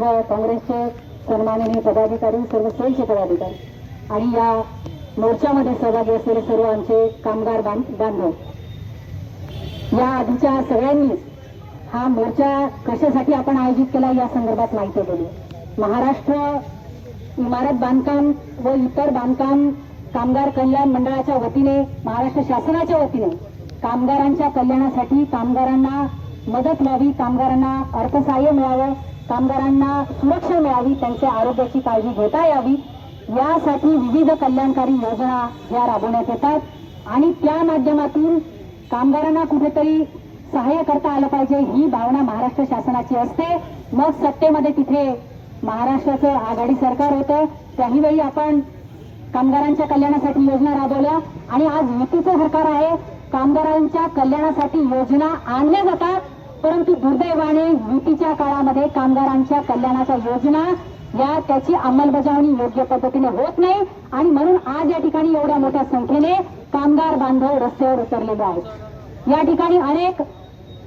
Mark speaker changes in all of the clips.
Speaker 1: काँग्रेसचे सन्माननीय पदाधिकारी सर्व सेलचे पदाधिकारी आणि या मोर्चामध्ये सहभागी असलेले सर्व आमचे कामगार बांधव. या आधीच्या सगळ्यांनीच हा मोर्चा कशासाठी आपण आयोजित केला या संदर्भात माहिती दिली. महाराष्ट्र इमारत बांधकाम व इतर बांधकाम कामगार कल्याण मंडळाच्या वतीने महाराष्ट्र शासनाच्या वतीने कामगारांच्या कल्याणासाठी कामगारांना मदत व्हावी कामगारांना अर्थसहाय्य मिळावं कामगारांना सुरक्षा मिळावी त्यांच्या आरोग्याची काळजी घेता यावी. यासाठी विविध कल्याणकारी योजना या राबवण्यात येतात. आणि त्या माध्यमातून कामगारांना कुठेतरी सहाय्य करता आलं पाहिजे ही भावना महाराष्ट्र शासनाची असते. मग सत्तेमध्ये तिथे महाराष्ट्राचं आघाडी सरकार होतं. त्याही वेळी आपण कामगारांच्या कल्याणासाठी योजना राबवल्या. आणि आज युतीचं सरकार आहे. कामगारांच्या कल्याणासाठी योजना आणल्या जातात. परंतु दुर्दैवाने युतीच्या काळामध्ये कामगारांच्या कल्याणाच्या योजना या त्याची अंमलबजावणी योग्य पद्धतीने होत नाही. आणि म्हणून आज या ठिकाणी एवढ्या मोठ्या संख्येने कामगार बांधव रस्त्यावर उतरलेले आहेत. या ठिकाणी अनेक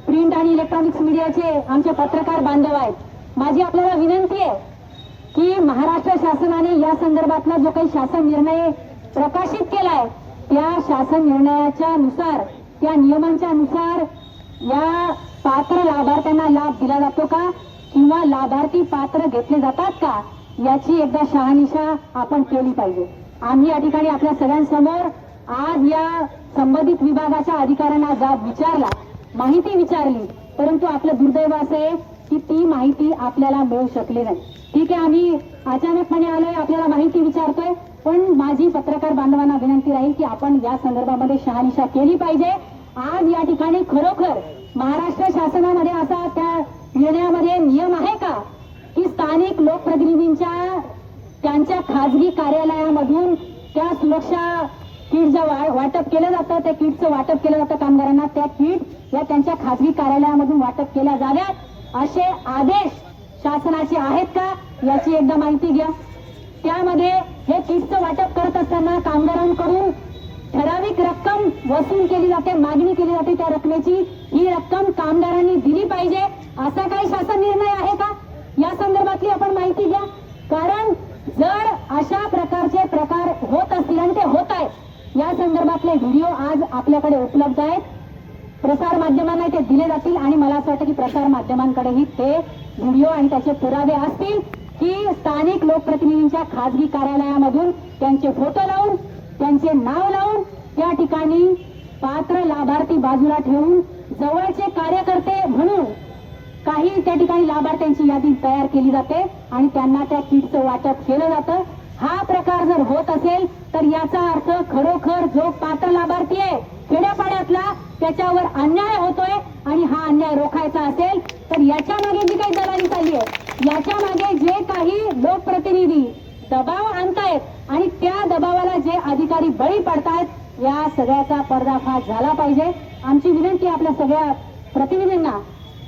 Speaker 1: प्रिंट आणि इलेक्ट्रॉनिक्स मीडियाचे आमचे पत्रकार बांधव आहेत. माझी आपल्याला विनंती आहे की महाराष्ट्र शासनाने या संदर्भातला जो काही शासन निर्णय प्रकाशित केलाय त्या शासन निर्णयाच्या नुसार त्या नियमांच्या नुसार या पात्र लाभार्थ्यांना लाभ दिला जातो का? किंवा लाभार्थी पात्र घेतले जातात का? याची एकदा शहानिशा आपण केली पाहिजे. आम्ही या ठिकाणी आपल्या सगळ्यांसमोर आज या संबंधित विभागाच्या अधिकाऱ्यांना जाब विचारला माहिती विचारली परंतु आपलं दुर्दैव असं आहे की ती माहिती आपल्याला मिळू शकली नाही. ठीक आहे आम्ही अचानकपणे आलोय आपल्याला माहिती विचारतोय पण माझी पत्रकार बांधवांना विनंती राहील की आपण या संदर्भामध्ये शहानिशा केली पाहिजे. आज या ठिकाणी खरोखर महाराष्ट्र शासनामध्ये असा त्या निर्णयामध्ये नियम आहे का? की स्थानिक लोकप्रतिनिधींच्या त्यांच्या खाजगी कार्यालयामधून त्या सुरक्षा किट वा- वाटप केलं जातं त्या किटचं वाटप केलं जातं कामगारांना त्या किट या त्यांच्या खाजगी कार्यालयामधून वाटप केल्या जाव्यात? असे आदेश शासनाचे आहेत का? याची एकदा माहिती घ्या. त्यामध्ये हे किटचं वाटप करत असताना कामगारांकडून ठराविक रक्कम वसूल केली जाते मागणी केली जाते त्या रकमेची. ही रक्कम कामगारांनी दिली पाहिजे असा काही शासन निर्णय आहे का? या संदर्भातली आपण माहिती घ्या. कारण जर अशा प्रकारचे प्रकार होत असतील आणि ते होत आहेत या संदर्भातले व्हिडिओ आज आपल्याकडे उपलब्ध आहेत. प्रसार माध्यमांना ते दिले जातील आणि मला असं वाटतं की प्रसार माध्यमांकडेही ते व्हिडिओ आणि त्याचे पुरावे असतील की स्थानिक लोकप्रतिनिधींच्या खाजगी कार्यालयामधून त्यांचे फोटो लावून त्यांचे नाव लावून त्या ठिकाणी पात्र लाभार्थी बाजूला ठेवून जवळचे कार्यकर्ते म्हणून काही त्या ठिकाणी लाभार्थ्यांची यादी तयार केली जाते आणि त्यांना त्या किटचं वाटप केलं जातं. हा प्रकार जर होत असेल तर याचा अर्थ खरोखर जो पात्र लाभार्थी आहे खेड्यापाड्यातला त्याच्यावर अन्याय होतोय आणि हा अन्याय रोखायचा असेल तर याच्या मागे जी काही दलाली चालली आहे याच्या मागे जे काही लोकप्रतिनिधी दबाव आणतायत आणि त्या दबावाला जे अधिकारी बळी पडतायत या सगळ्याचा पर्दाफाश झाला पाहिजे. आमची विनंती आपल्या सगळ्या प्रतिनिधींना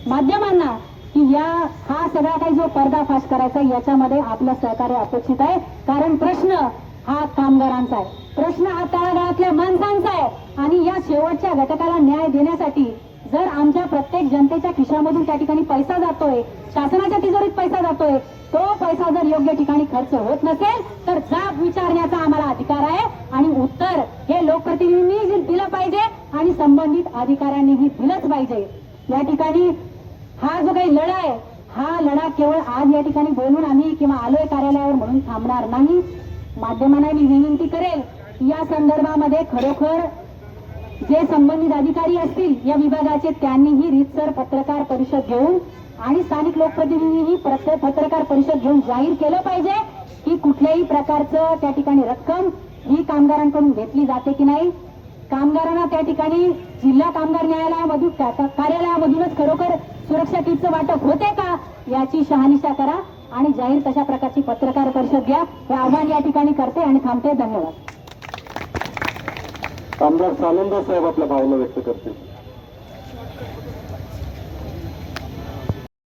Speaker 1: माध्यमांना की या हा सगळा काही जो पर्दाफाश करायचा याच्यामध्ये आपलं सहकार्य अपेक्षित आहे. कारण प्रश्न हा कामगारांचा आहे. प्रश्न हा तळागाळातल्या माणसांचा आहे. आणि या शेवटच्या घटकाला न्याय देण्यासाठी जर आमच्या प्रत्येक जनतेच्या खिशामधून त्या ठिकाणी पैसा जातोय शासनाच्या तिजोरीत पैसा जातोय तो पैसा जर योग्य ठिकाणी खर्च होत नसेल तर जाब विचारण्याचा आम्हाला अधिकार आहे. आणि उत्तर हे लोकप्रतिनिधींनी दिलं पाहिजे आणि संबंधित अधिकाऱ्यांनीही दिलंच पाहिजे. या ठिकाणी हा जो काही लढा आहे हा लढा केवळ आज या ठिकाणी बोलून आम्ही किंवा आलोय कार्यालयावर म्हणून थांबणार नाही. माध्यमांना मी विनंती करेल या संदर्भामध्ये खरोखर जे संबंधित अधिकारी असतील या विभागाचे त्यांनीही रीतसर पत्रकार परिषद घेऊन आणि स्थानिक लोकप्रतिनिधींनी पत्रकार परिषद घेऊन जाहीर केलं पाहिजे की कुठल्याही प्रकारचं त्या ठिकाणी रक्कम ही कामगारांकडून घेतली जाते की नाही. कामगारांना त्या ठिकाणी जिल्हा कामगार न्यायालयामधून कार्यालयामधूनच खरोखर सुरक्षा किटचं वाटप होते का? याची शहानिशा करा आणि जाहीर तशा प्रकारची पत्रकार परिषद घ्या. हे आव्हान या ठिकाणी करते आणि थांबते. धन्यवाद.
Speaker 2: आमदार सानंद साहेब आपलं भावना व्यक्त करतील.